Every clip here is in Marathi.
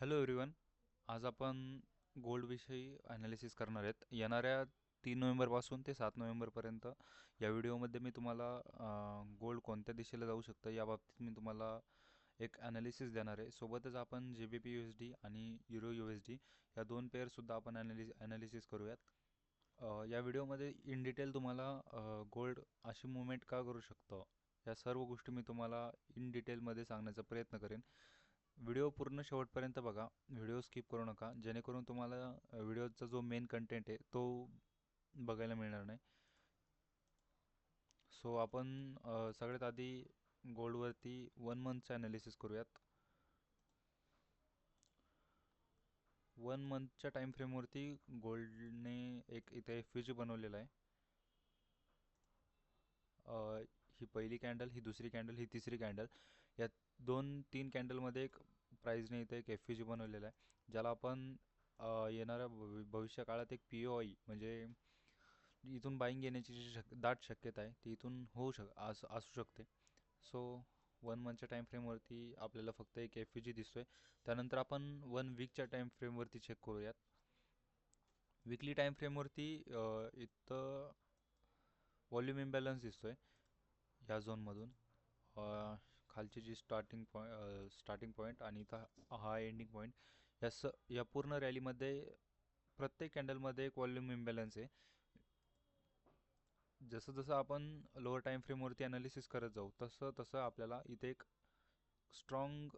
हॅलो एव्हरीवन आज आपण गोल्डविषयी ॲनालिसिस करणार आहेत. येणाऱ्या तीन नोव्हेंबरपासून ते सात नोव्हेंबरपर्यंत या व्हिडिओमध्ये मी तुम्हाला गोल्ड कोणत्या दिशेला जाऊ शकतं याबाबतीत मी तुम्हाला एक ॲनालिसिस देणार आहे. सोबतच आपण G B P U S D आणि युरो यू एस डी या दोन पेअरसुद्धा आपण ॲनालिस ॲनालिसिस करूयात. या व्हिडिओमध्ये इन डिटेल तुम्हाला गोल्ड अशी मुवमेंट का करू शकतं या सर्व गोष्टी मी तुम्हाला इन डिटेलमध्ये सांगण्याचा प्रयत्न करेन. व्हिडिओ पूर्ण शेवटपर्यंत बघा. व्हिडिओ स्किप करू नका. जेणेकरून तुम्हाला व्हिडिओचा जो मेन कंटेंट आहे तो बघायला मिळणार नाही. सो आपण सगळ्यात आधी गोल्डवरती वन मंथचं ॲनालिसिस करूयात. वन मंथच्या टाईम फ्रेमवरती गोल्डने एक इथे फ्रिज बनवलेला आहे. ही पहिली कॅन्डल ही दुसरी कॅन्डल ही तिसरी कॅन्डल या दोन तीन कॅन्डलमध्ये एक प्राईजने इथे एक एफ जी बनवलेला आहे ज्याला आपण येणाऱ्या भवि भविष्य काळात एक पी ओ आई म्हणजे इथून बाईंग येण्याची जी शक दाट शक्यता आहे ती इथून होऊ शक आस असू शकते. सो वन मंथच्या टाईम फ्रेमवरती आपल्याला फक्त एक एफ जी दिसतो आहे त्यानंतर आपण वन वीकच्या टाईम फ्रेमवरती चेक करूयात. विकली टाईम फ्रेमवरती इथं व्हॉल्यूम इम्बॅलन्स दिसतो आहे या झोनमधून खालची जी स्टार्टिंग पॉईंट स्टार्टिंग पॉईंट आणि इथं हा एंडिंग पॉईंट या स या पूर्ण रॅलीमध्ये प्रत्येक कॅन्डलमध्ये एक व्हॉल्यूम इम्बॅलन्स आहे. जसं जसं आपण लोअर टाईम फ्रेमवरती ॲनालिसिस करत जाऊ तसं तसं आपल्याला इथे एक स्ट्रॉंग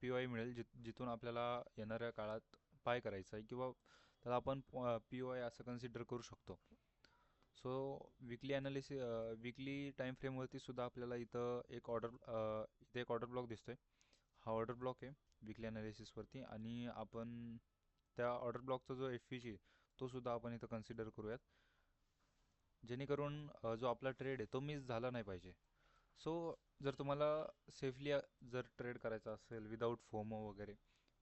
पी ओ आय मिळेल जि जिथून आपल्याला येणाऱ्या काळात पाय करायचं आहे किंवा त्याला आपण पी ओ आय असं कन्सिडर करू शकतो. सो विकली ॲनालिसि विकली टाईम फ्रेमवरती सुद्धा आपल्याला इथं एक ऑर्डर इथे एक ऑर्डर ब्लॉक दिसतो आहे हा ऑर्डर ब्लॉक आहे विकली ॲनालिसिसवरती आणि आपण त्या ऑर्डर ब्लॉकचा जो एफ पी जी तो सुद्धा आपण इथं कन्सिडर करूयात. जेणेकरून जो आपला ट्रेड आहे तो मिस झाला नाही पाहिजे. सो जर तुम्हाला सेफली जर ट्रेड करायचा असेल विदाऊट फोमो वगैरे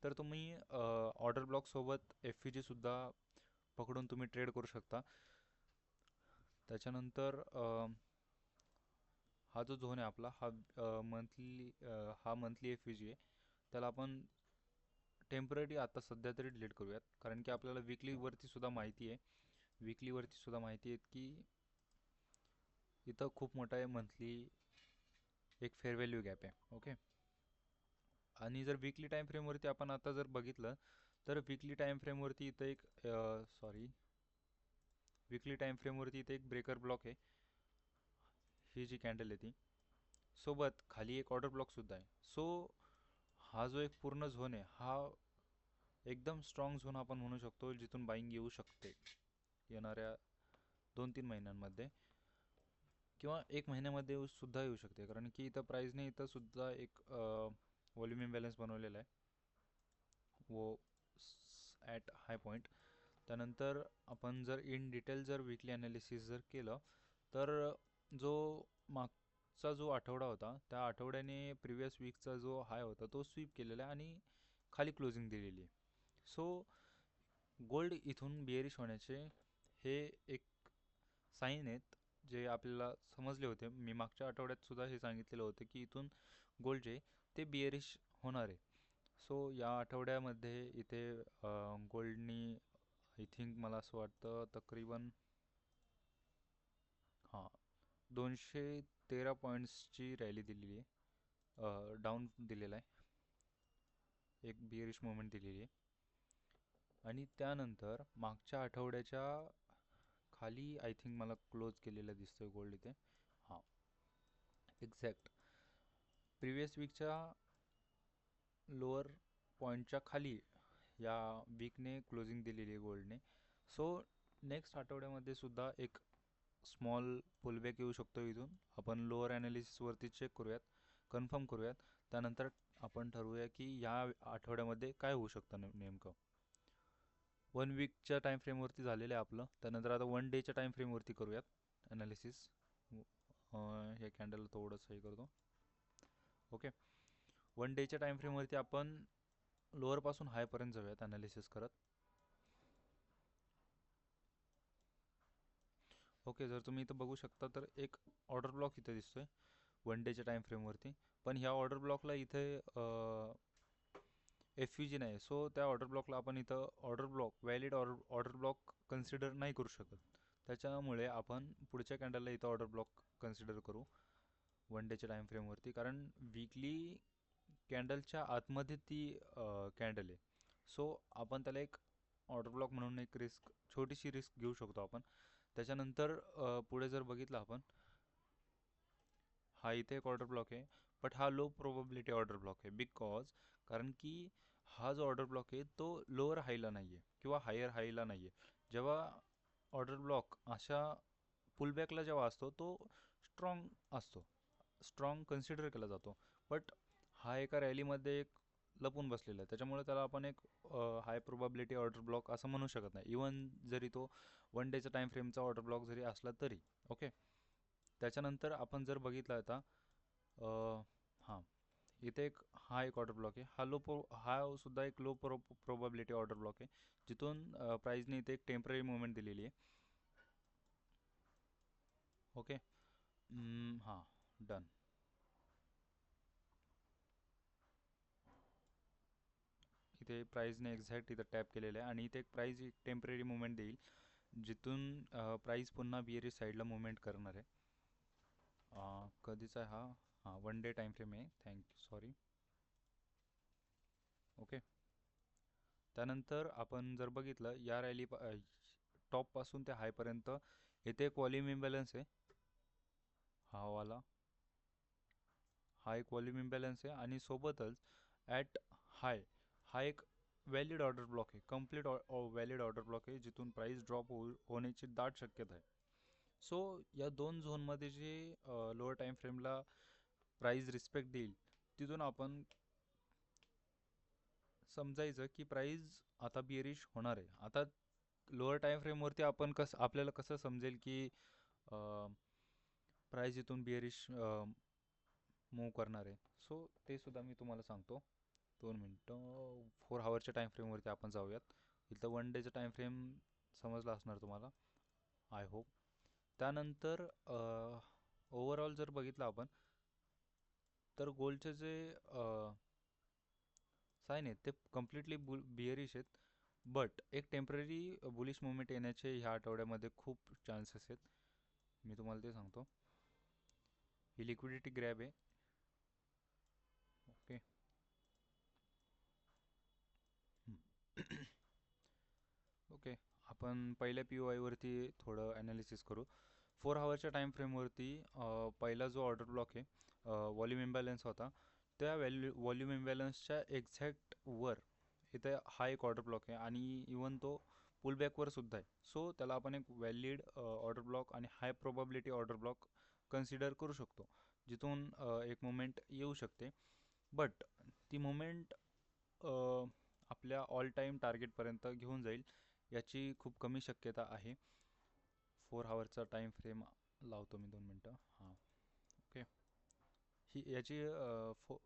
तर तुम्ही ऑर्डर ब्लॉकसोबत एफ पी जीसुद्धा पकडून तुम्ही ट्रेड करू शकता. त्याच्यानंतर हा जो झोन आहे आपला हा मंथली हा मंथली एफ जी आहे. त्याला आपण टेंपररी आता सध्या तरी डिलीट करूयात. कारण की आपल्याला विकलीवरती सुद्धा माहिती आहे. विकलीवरती सुद्धा माहिती आहे की इथं खूप मोठा आहे मंथली एक फेअर व्हॅल्यू गॅप आहे. ओके आणि जर विकली टाईम फ्रेमवरती आपण आता जर बघितलं तर विकली टाईम फ्रेमवरती इथं एक सॉरी विकली टाईम फ्रेमवरती इथे एक ब्रेकर ब्लॉक आहे. ही जी कॅन्डल आहे ती. सोबत खाली एक ऑर्डर ब्लॉकसुद्धा आहे. सो हा जो एक पूर्ण झोन आहे, हा एकदम स्ट्रॉंग झोन आपण म्हणू शकतो, जिथून बाईंग येऊ शकते. येणाऱ्या दोन तीन महिन्यांमध्ये. किंवा एक महिन्यामध्ये सुद्धा येऊ शकते. कारण की इथं प्राईजने इथं सुद्धा एक व्हॉल्यूम इम्बॅलन्स बनवलेला आहे. वो ॲट हाय पॉईंट त्यानंतर आपण जर इन डिटेल जर विकली ॲनालिसिस जर केलं तर जो मागचा जो आठवडा होता त्या आठवड्याने प्रिवियस वीकचा जो हाय होता तो स्वीप केलेला आहे आणि खाली क्लोजिंग दिलेली आहे. सो गोल्ड इथून बिअरिश होण्याचे हे एक साईन आहेत जे आपल्याला समजले होते. मी मागच्या आठवड्यात सुद्धा हे सांगितलेलं होतं की इथून गोल्ड जे ते बिअरिश होणार आहे. सो या आठवड्यामध्ये इथे गोल्डनी आय थिंक मला असं वाटतं तकरीबन हां दोनशे तेरा पॉईंट्सची रॅली दिलेली आहे. डाऊन दिलेला आहे. एक बिअरिश मुवमेंट दिलेली आहे. आणि त्यानंतर मागच्या आठवड्याच्या खाली आय थिंक मला क्लोज केलेलं दिसतोय गोल्ड इथे. हां एक्झॅक्ट प्रिवियस वीकच्या लोअर पॉईंटच्या खाली या वीकने क्लोजिंग दिलेली आहे गोल्डने सो नेक्स्ट आठवड्यामध्ये सुद्धा एक स्मॉल पुलबॅक येऊ शकतो इथून. आपण लोअर ॲनालिसिसवरती चेक करूयात कन्फर्म करूयात. त्यानंतर आपण ठरवूया की या आठवड्यामध्ये काय होऊ शकतं नेमकं. वन वीकच्या टाईम फ्रेमवरती झालेलं आहे आपलं. त्यानंतर आता वन डेच्या टाईम फ्रेमवरती करूयात ॲनालिसिस हे कॅन्डल थोडंसं हे करतो. ओके वन डेच्या टाईम फ्रेमवरती आपण लोअरपासून हायपर्यंत जाऊयात ॲनालिसिस करत. ओके जर तुम्ही इथं बघू शकता तर एक ऑर्डर ब्लॉक इथे दिसतोय वन डेच्या टाईम फ्रेमवरती पण ह्या ऑर्डर ब्लॉकला इथे एफ यू जी नाही सो त्या ऑर्डर ब्लॉकला आपण इथं order block valid order order block consider नाही करू शकत. त्याच्यामुळे आपण पुढच्या कॅन्डलला इथं ऑर्डर ब्लॉक कन्सिडर करू वन डेच्या टाईम फ्रेमवरती कारण वीकली कॅन्डलच्या आतमध्ये ती कॅन्डल आहे. सो आपण त्याला एक ऑर्डर ब्लॉक म्हणून एक रिस्क छोटीशी रिस्क घेऊ शकतो आपण. त्याच्यानंतर पुढे जर बघितलं आपण हा इथे एक ऑर्डर ब्लॉक आहे बट हा लो प्रोबॅबिलिटी ऑर्डर ब्लॉक आहे. बिकॉज कारण की हा जो ऑर्डर ब्लॉक आहे तो लोअर हायला नाही आहे किंवा हायर हायला नाही आहे जेव्हा ऑर्डर ब्लॉक अशा पुलबॅकला जेव्हा असतो तो स्ट्रॉंग असतो. स्ट्रॉंग कन्सिडर केला जातो. बट हा एका रॅलीमध्ये एक लपून बसलेला आहे. त्याच्यामुळे त्याला आपण एक हाय प्रोबॅबिलिटी ऑर्डर ब्लॉक असं म्हणू शकत नाही. इवन जरी तो वन डेचा टाईम फ्रेमचा ऑर्डर ब्लॉक जरी असला तरी ओके त्याच्यानंतर आपण जर बघितलं आता हां इथे एक हा एक ऑर्डर ब्लॉक आहे. हा लो प्रो हा सुद्धा एक low pro probability order block आहे. जिथून प्राईजने इथे एक टेंपररी मुवमेंट दिलेली आहे. ओके हां डन इथे प्राईजने एक्झॅक्ट इथं टॅप केलेलं आहे. आणि इथे एक प्राईज एक टेंपररी मुवमेंट देईल जिथून प्राईज पुन्हा बिअरी साईडला मुवमेंट करणार आहे. कधीचा आहे हा? हां वन डे टाईम फ्रेम आहे. थँक्यू सॉरी ओके त्यानंतर आपण जर बघितलं या रॅली टॉपपासून ते हायपर्यंत इथे एक वॉल्यूम इम्बॅलन्स आहे. हा वाला. हा एक वॉल्यूम इम्बॅलन्स आहे. आणि सोबतच ॲट हाय हा एक व्हॅलिड ऑर्डर ब्लॉक आहे. कंप्लीट व्हॅलिड ऑर्डर ब्लॉक आहे जिथून प्राईस ड्रॉप हो होण्याची दाट शक्यता आहे. सो या दोन झोनमध्ये जे लोअर टाईम फ्रेमला प्राईज रिस्पेक्ट देईल तिथून आपण समजायचं की प्राईज आता बिअरिश होणार आहे. आता लोअर टाईम फ्रेमवरती आपण कसं आपल्याला कसं समजेल की प्राईज इथून बिअरिश मूव करणार आहे. सो ते सुद्धा मी तुम्हाला सांगतो. दोन मिनटं. फोर हावरच्या टाईम फ्रेमवरती आपण जाऊयात. इथं वन डेचं टाईम फ्रेम समजला असणार तुम्हाला आय होप त्यानंतर ओवरऑल जर बघितलं आपण तर गोल्डचे जे साईन आहेत ते कम्प्लिटली बुल बिअरिश आहेत. बट एक टेंपररी बुलिश मुवमेंट येण्याचे ह्या आठवड्यामध्ये खूप चान्सेस आहेत. मी तुम्हाला ते सांगतो. ही लिक्विडिटी ग्रॅब आहे ओके ओके आपण पहिल्या पी ओ आयवरती थोडं ॲनालिसिस करू. फोर हावरच्या टाईम फ्रेमवरती पहिला जो ऑर्डर ब्लॉक आहे वॉल्यूम इम्बॅलन्स होता त्या व्हॅल्यू वॉल्यूम इम्बॅलन्सच्या एक्झॅक्ट वर इथे हा एक ऑर्डर ब्लॉक आहे आणि इवन तो पुलबॅकवर सुद्धा आहे. सो त्याला आपण एक व्हॅलिड ऑर्डर ब्लॉक आणि high probability order block consider करू शकतो जिथून एक मुमेंट येऊ शकते. बट ती मुमेंट आपल्या ऑल टाईम टार्गेटपर्यंत घेऊन जाईल. याची खूप कमी शक्यता आहे. फोर हावरचा टाईम फ्रेम लावतो मी दोन मिनटं. हां. ओके ही याची फो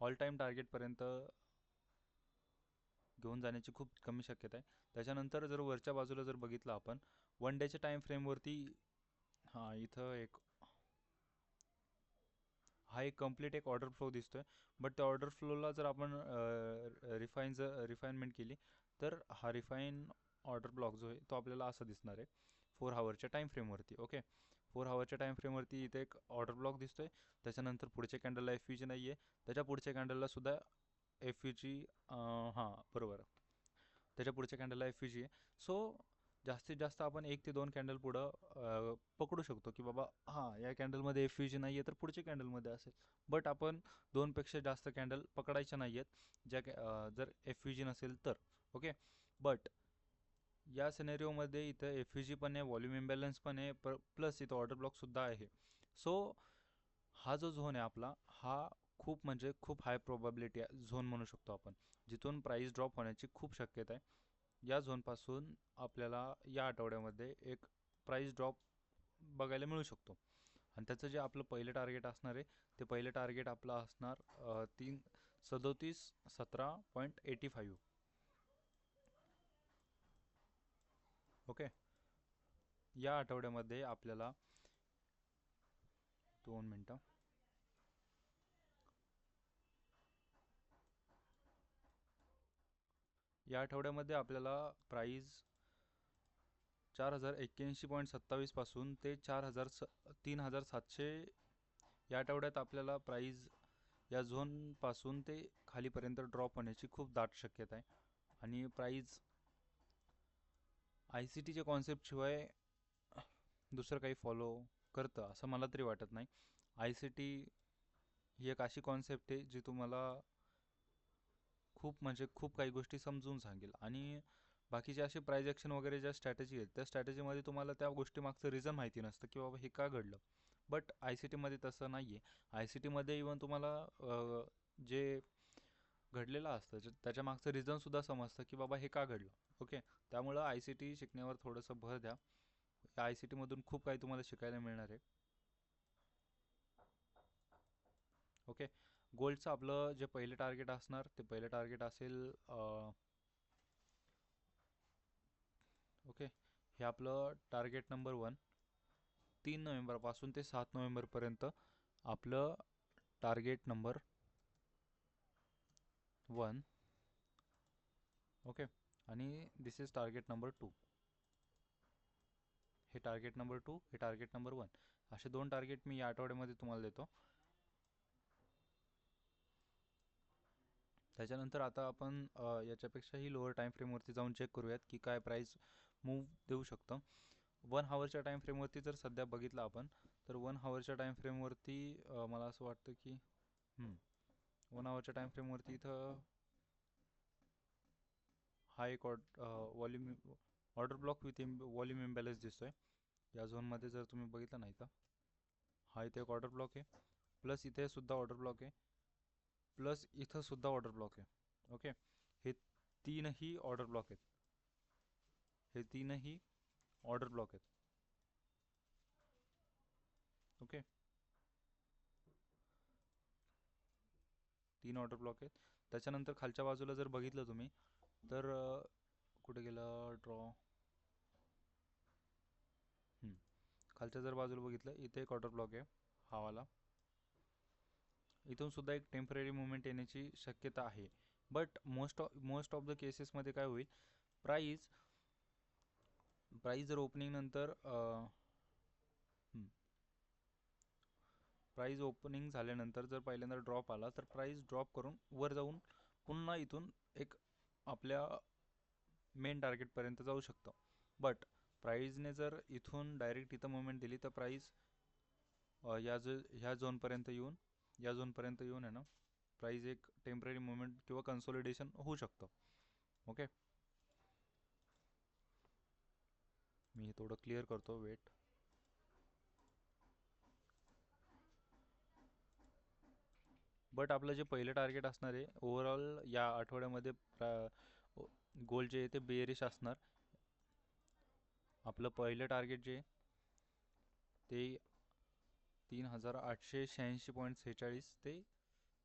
ऑल टाईम टार्गेटपर्यंत घेऊन जाण्याची खूप कमी शक्यता आहे. त्याच्यानंतर जर वरच्या बाजूला जर बघितलं आपण वन डेच्या टाईम फ्रेमवरती हां इथं एक हा एक कंप्लीट एक ऑर्डर फ्लो दिसतोय. बट त्या ऑर्डर फ्लोला जर आपण रिफाईन जर रिफाईनमेंट केली तर हा रिफाईन ऑर्डर ब्लॉक जो आहे तो आपल्याला असा दिसणार आहे. फोर हावरच्या टाईम फ्रेमवरती ओके फोर हावरच्या टाईम फ्रेमवरती इथे एक ऑर्डर ब्लॉक दिसतो आहे त्याच्यानंतर पुढच्या कॅन्डलला एफ यूची नाही आहे त्याच्या पुढच्या कॅन्डलला सुद्धा एफ यूची हां बरोबर. त्याच्या पुढच्या कॅन्डलला एफ यूची आहे. सो जास्तीत जास्त आपण एक ते दोन कॅन्डल पुढं पकडू शकतो की बाबा हां या कॅन्डलमध्ये एफ यूजी नाही आहे तर पुढच्या कॅन्डलमध्ये असेल. बट आपण दोनपेक्षा जास्त कॅन्डल पकडायच्या नाही आहेत ज्या जर एफ यू जी नसेल तर. ओके? बट या सिनेरिओमध्ये इथं एफ यू जी पण आहे व्हॉल्यूम इम्बॅलन्स पण आहे प प्लस इथं ऑर्डर ब्लॉकसुद्धा आहे. सो हा जो झोन आहे आपला हा खूप म्हणजे खूप हाय प्रोबॅबिलिटी झोन म्हणू शकतो आपण. जिथून प्राईस ड्रॉप होण्याची खूप शक्यता आहे. या झोनपासून आपल्याला या आठवड्यामध्ये एक प्राईस ड्रॉप बघायला मिळू शकतो. आणि त्याचं जे आपलं पहिलं टार्गेट असणार आहे ते पहिलं टार्गेट आपलं असणार तीन सदोतीस सतरा पॉईंट एटी फाईव्ह ओके. या आठवड्यामध्ये आपल्याला दोन मिनटं. या आठवड्यामध्ये आपल्याला प्राईज चार हजार एक्क्याऐंशी पॉईंट सत्तावीसपासून ते चार हजार स तीन हजार सातशे या आठवड्यात आपल्याला प्राईज या झोनपासून ते खालीपर्यंत ड्रॉप होण्याची खूप दाट शक्यता आहे. आणि प्राईज आय सी टीच्या कॉन्सेप्टशिवाय दुसरं काही फॉलो करतं असं मला तरी वाटत नाही. आय सी टी ही एक अशी कॉन्सेप्ट आहे जी तुम्हाला खूप म्हणजे खूप काही गोष्टी समजून सांगेल. आणि बाकीचे असे प्राईज ॲक्शन वगैरे ज्या स्ट्रॅटेजी आहेत त्या स्ट्रॅटेजीमध्ये तुम्हाला त्या गोष्टीमागचं रिझन माहिती नसतं की बाबा हे का घडलं. बट आय सी टीमध्ये तसं नाही आहे आय सी टीमध्ये इवन तुम्हाला जे घडलेलं असतं. त्याच्या मागचं रिझनसुद्धा समजतं की बाबा हे का घडलं? ओके त्यामुळं आय सी टी शिकण्यावर थोडंसं भर द्या. आय सी टीमधून खूप काही तुम्हाला शिकायला मिळणार आहे. ओके गोल्डचं आपलं जे पहिले टार्गेट असणार ते पहिलं टार्गेट असेल ओके हे आपलं टार्गेट नंबर वन तीन नोव्हेंबरपासून ते सात नोव्हेंबरपर्यंत आपलं टार्गेट नंबर वन. ओके आणि this is target number two हे टार्गेट नंबर टू हे टार्गेट नंबर वन असे दोन टार्गेट मी या आठवड्यामध्ये तुम्हाला देतो. त्याच्यानंतर आता आपण याच्यापेक्षाही लोअर टाईम फ्रेमवरती जाऊन चेक करूयात की काय प्राईस मूव देऊ शकतं. वन हावरच्या टाईम फ्रेमवरती जर सध्या बघितलं आपण तर वन हावरच्या टाईम फ्रेमवरती मला असं वाटतं की वन आवरच्या टाईम फ्रेमवरती इथं हा एक odd volume order block with इम वॉल्यूम इम्बॅलन्स दिसतो आहे या झोनमध्ये जर तुम्ही बघितलं नाही तर हा इथे एक ऑर्डर ब्लॉक आहे. प्लस इथे सुद्धा ऑर्डर ब्लॉक आहे. प्लस इथं सुद्धा ऑर्डर ब्लॉक आहे. ओके हे तीनही ऑर्डर ब्लॉक आहेत. हे तीनही ऑर्डर ब्लॉक आहेत. ओके तीन ऑर्डर ब्लॉक आहेत. त्याच्यानंतर खालच्या बाजूला जर बघितलं तुम्ही तर कुठे गेलं? ड्रॉ खालच्या जर बाजूला बघितलं इथे एक ऑर्डर ब्लॉक आहे हावाला इथून सुद्धा एक टेंपररी मुवमेंट येण्याची शक्यता आहे. But most of most of the केसेसमध्ये काय होईल? प्राईज प्राईज जर ओपनिंगनंतर प्राईज ओपनिंग झाल्यानंतर जर पहिल्यांदा ड्रॉप आला तर प्राईज ड्रॉप करून वर जाऊन पुन्हा इथून एक आपल्या मेन टार्गेटपर्यंत जाऊ शकतं. बट प्राईजने जर इथून डायरेक्ट इथं मुवमेंट दिली तर प्राईज या जो ह्या झोनपर्यंत येऊन या झोनपर्यंत येऊन आहे ना प्राईज एक टेंपररी मुवमेंट किंवा कन्सोलिडेशन होऊ शकतं. ओके मी हे थोडं क्लिअर करतो वेट बट आपलं जे पहिलं टार्गेट असणार आहे ओव्हरऑल या आठवड्यामध्ये गोल जे आहे ते बेरिश असणार. आपलं पहिलं टार्गेट जे ते तीन हजार आठशे शहाऐंशी पॉईंट सेहेचाळीस ते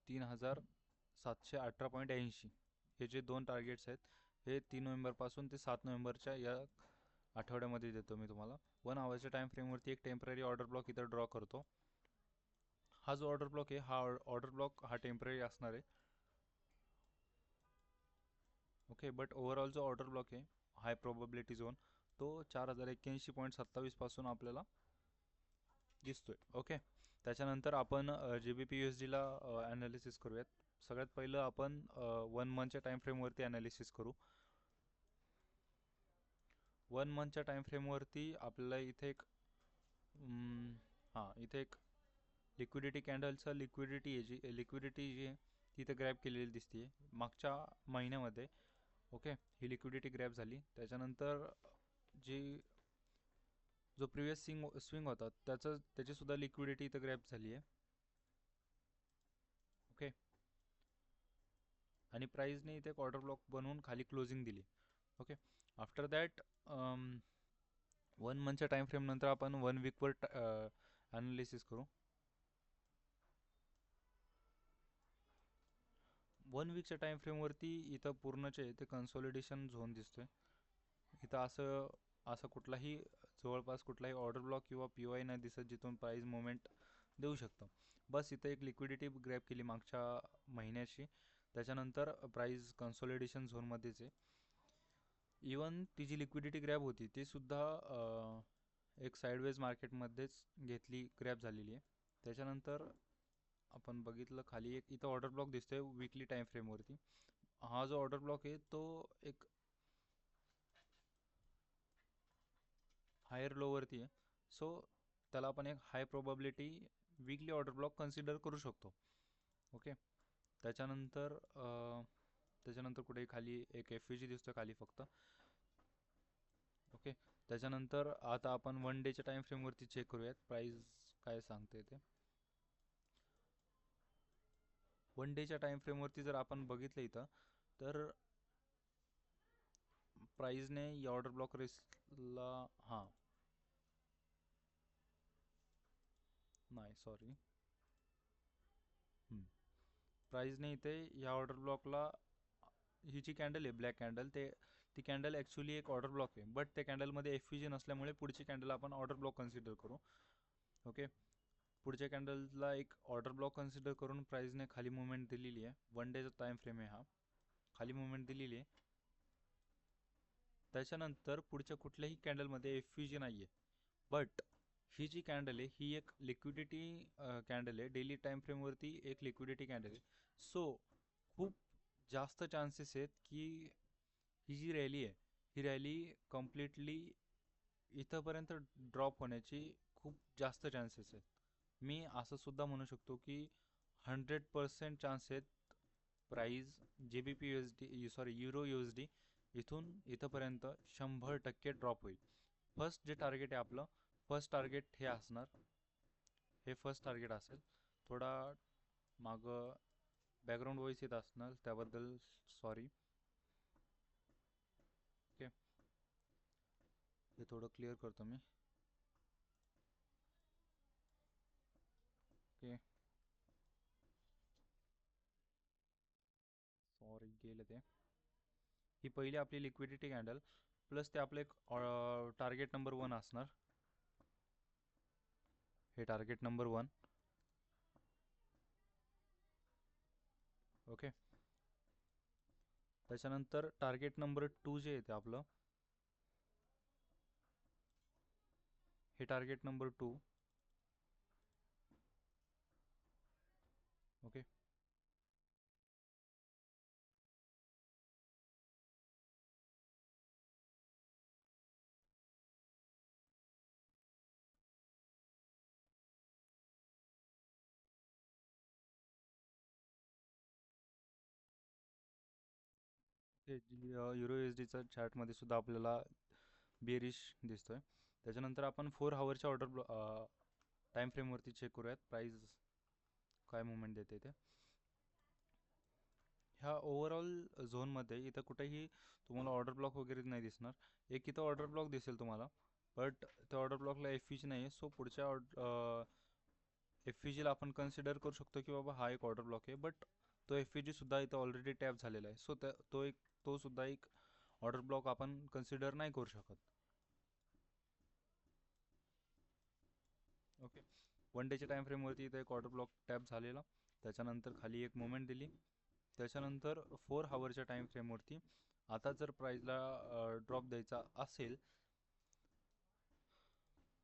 तीन हजार सातशे अठरा पॉईंट ऐंशी. हे जे दोन टार्गेट्स आहेत हे तीन नोव्हेंबरपासून ते सात नोव्हेंबरच्या या आठवड्यामध्ये देतो मी तुम्हाला. वन आवर्सच्या टाईम फ्रेमवरती एक टेंपररी ऑर्डर ब्लॉक इथं ड्रॉ करतो. हा जो ऑर्डर ब्लॉक आहे हा ऑर्डर ब्लॉक हा टेंपररी असणार आहे. ओके बट ओव्हरऑल जो ऑर्डर ब्लॉक आहे हाय प्रोबॅबिलिटी झोन तो चार हजार एक्क्याऐंशी पॉईंट सत्तावीसपासून आपल्याला दिसतोय. ओके त्याच्यानंतर आपण जे बी पी यू एस डीला ॲनालिसिस करूयात. सगळ्यात पहिलं आपण वन मंथच्या टाईम फ्रेमवरती ॲनालिसिस करू. वन मंथच्या टाईम फ्रेमवरती आपल्याला इथे एक हां इथे एक लिक्विडिटी कॅन्डलचं लिक्विडिटी जी लिक्विडिटी जी आहे ती ग्रॅब केलेली दिसते मागच्या महिन्यामध्ये ओके ही लिक्विडिटी ग्रॅब झाली. त्याच्यानंतर जी जो प्रिवियस स्विंग स्विंग होता त्याचं त्याचीसुद्धा लिक्विडिटी इथं ग्रॅप झाली आहे ओके आणि प्राईजने इथे क्वार्टर ब्लॉक बनवून खाली क्लोजिंग दिली. ओके आफ्टर दॅट वन मंथच्या टाईम फ्रेम नंतर आपण वन वीकवर ॲनालिसिस करू. वन वीकच्या टाईम फ्रेमवरती इथं पूर्णचे ते कन्सॉलिडेशन झोन दिसतो आहे इथं असं असं कुठलाही जवळपास कुठलाही ऑर्डर ब्लॉक किंवा पी वाय नाही दिसत जिथून प्राईज मुवमेंट देऊ शकतं. बस इथं एक लिक्विडिटी ग्रॅप केली मागच्या महिन्याची. त्याच्यानंतर प्राईज कन्सॉलिडेशन झोनमध्येच आहे. इवन ती जी लिक्विडिटी ग्रॅब होती ती सुद्धा एक साईडवेज मार्केटमध्येच घेतली ग्रॅप झालेली आहे. त्याच्यानंतर आपण बघितलं खाली एक इथं ऑर्डर ब्लॉक दिसतोय विकली टाईम फ्रेमवरती हा जो ऑर्डर ब्लॉक आहे तो एक हायर लोवरती आहे. सो त्याला आपण एक high probability weekly order block consider करू शकतो. ओके त्याच्यानंतर त्याच्यानंतर कुठे खाली एक एफ जी दिसतो खाली फक्त. ओके त्याच्यानंतर आता आपण वन डेच्या टाईम फ्रेमवरती चेक करूयात. प्राईस काय सांगते ते? वन डेच्या टाईम फ्रेमवरती जर आपण बघितलं इथं तर प्राईजने या ऑर्डर ब्लॉक रेसला हां. नाही सॉरी प्राईजने इथे या ऑर्डर ब्लॉकला ही जी कॅन्डल आहे ब्लॅक कॅन्डल ते ती कॅन्डल ॲक्च्युली एक ऑर्डर ब्लॉक आहे बट त्या कॅन्डलमध्ये एफ जी नसल्यामुळे पुढची कॅन्डल आपण ऑर्डर ब्लॉक कन्सिडर करू. ओके पुढच्या कॅन्डलला एक ऑर्डर ब्लॉक कन्सिडर करून प्राईजने खाली मुवमेंट दिलेली आहे. वन डेचा टाईम फ्रेम आहे हा. खाली मुवमेंट दिलेली आहे. त्याच्यानंतर पुढच्या कुठल्याही कॅन्डलमध्ये एफ जी नाही आहे बट ही जी कॅन्डल आहे ही एक लिक्विडिटी कॅन्डल आहे. डेली टाईम फ्रेमवरती एक लिक्विडिटी कॅन्डल आहे. सो खूप जास्त चान्सेस आहेत की ही जी रॅली आहे ही रॅली कम्प्लिटली इथंपर्यंत ड्रॉप होण्याची खूप जास्त चान्सेस आहेत. मी असं सुद्धा म्हणू शकतो की हंड्रेड पर्सेंट चान्स आहेत प्राईज जे B P U S D sorry euro U S D इथून इथंपर्यंत शंभर टक्के ड्रॉप होईल. फर्स्ट जे टार्गेट आहे आपलं फर्स्ट टार्गेट हे असणार. हे फर्स्ट टार्गेट असेल. थोडा मागं बॅकग्राऊंड वॉईस येत असणार त्याबद्दल सॉरी ओके हे थोडं क्लिअर करतो मी. ओके सॉरी गेलं ते. ही पहिली आपली लिक्विडिटी कॅन्डल प्लस ते आपलं एक टार्गेट नंबर वन असणार. हे टार्गेट नंबर वन ओके त्याच्यानंतर टार्गेट नंबर टू जे येते आपलं हे target number two okay euro S डीचा चार्टमध्ये सुद्धा आपल्याला बेरिश दिसतोय. त्याच्यानंतर आपण फोर हावरच्या ऑर्डर टाईम फ्रेमवरती चेक करूयात. प्राईज काय मुवमेंट देते ते? ह्या ओव्हरऑल झोनमध्ये इथं कुठेही तुम्हाला ऑर्डर ब्लॉक वगैरे नाही दिसणार. एक इथं ऑर्डर ब्लॉक दिसेल तुम्हाला बट त्या ऑर्डर ब्लॉकला एफ जी नाही आहे सो पुढच्या ऑर्ड एफ जीला आपण कन्सिडर करू शकतो की बाबा हा एक ऑर्डर ब्लॉक आहे बट तो एफ ईजीसुद्धा इथं ऑलरेडी टॅप झालेला आहे. सो त्या तो एक तो सुद्धा एक ऑर्डर ब्लॉक आपण कन्सिडर नाही करू शकत. ओके वन डेच्या टाईम फ्रेमवरती इथे एक ब्लॉक टॅप झालेला. त्याच्यानंतर खाली एक मुवमेंट दिली. त्याच्यानंतर फोर हावरच्या टाईम फ्रेमवरती आता जर प्राईजला ड्रॉप द्यायचा असेल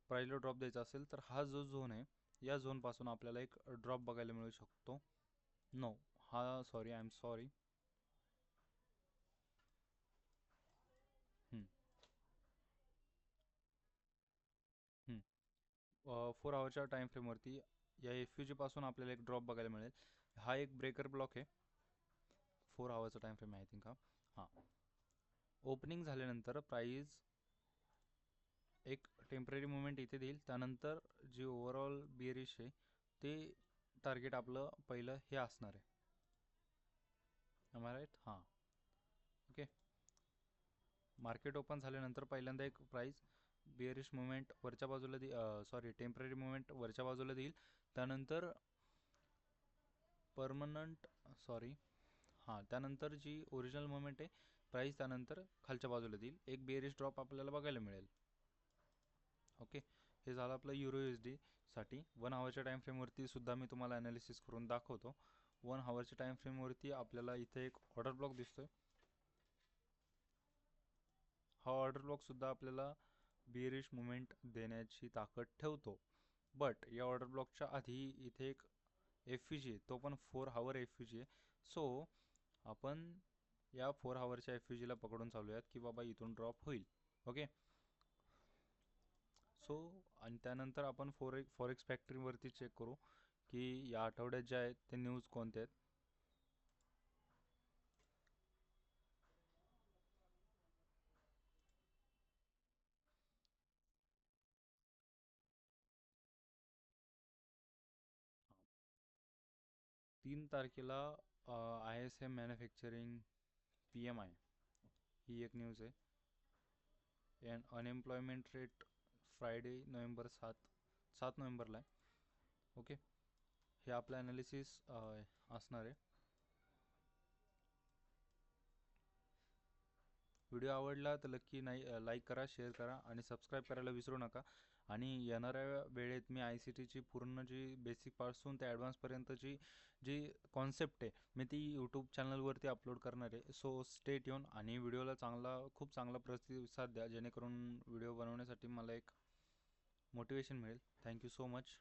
प्राईजला ड्रॉप द्यायचा असेल तर हा जो झोन आहे या झोनपासून आपल्याला एक ड्रॉप बघायला मिळू शकतो. नो हा sorry I am sorry four आवरच्या time फ्रेमवरती या एफ यू जीपासून आपल्याला एक ड्रॉप बघायला मिळेल. हा एक ब्रेकर ब्लॉक आहे. फोर आवरचा टाईम फ्रेम आहे आय थिंक हा. हां. ओपनिंग झाल्यानंतर प्राईज एक टेंपररी मुवमेंट इथे देईल. त्यानंतर जी ओव्हरऑल बिअरिश आहे ते टार्गेट आपलं पहिलं हे असणार आहे. राईट हां. ओके मार्केट ओपन झाल्यानंतर पहिल्यांदा एक प्राईज बिअरिश मुवमेंट वरच्या बाजूला दे सॉरी टेंपररी मुवमेंट वरच्या बाजूला देईल. त्यानंतर परमनंट सॉरी हां त्यानंतर जी ओरिजिनल मुवमेंट आहे प्राईस त्यानंतर खालच्या बाजूला देईल. एक बेरिश ड्रॉप आपल्याला बघायला मिळेल. ओके हे झालं आपलं युरो एस डीसाठी वन आवरच्या टाईम फ्रेमवरती सुद्धा मी तुम्हाला ॲनालिसिस करून दाखवतो. वन आवरच्या टाईम फ्रेमवरती आपल्याला इथे एक ऑर्डर ब्लॉक दिसतोय. हा ऑर्डर ब्लॉकसुद्धा आपल्याला बिअरिश मुवमेंट देण्याची ताकद ठेवतो. बट या ऑर्डर ब्लॉकच्या आधी इथे एक एफ जी आहे. तो पण फोर हावर एफ जी आहे. सो आपण या फोर हावरच्या एफ जीला पकडून चालूयात की बाबा इथून ड्रॉप होईल. ओके सो आणि त्यानंतर आपण फोर फॉरेक्स फॅक्टरीवरती चेक करू की या आठवड्यात जे आहेत ते न्यूज कोणते आहेत? तीन तारखेला I S M manufacturing P M I ही एक न्यूज आहे. And unemployment rate Friday November सात सात नोव्हेंबरला आहे. ओके हे आपलं ॲनालिसिस असणार आहे. व्हिडिओ आवडला तर नक्की नाही लाईक करा शेअर करा आणि सबस्क्राईब करायला विसरू नका. आणि येणाऱ्या वेळेत मी आय सी टीची पूर्ण जी बेसिकपासून ते ॲडव्हान्सपर्यंतची जी कॉन्सेप्ट आहे मी ती यूट्यूब चॅनलवरती अपलोड करणार आहे. सो स्टेट येऊन आणि व्हिडिओला चांगला खूप चांगला प्रतिसाद द्या जेणेकरून व्हिडिओ बनवण्यासाठी मला एक मोटिवेशन मिळेल. Thank you so much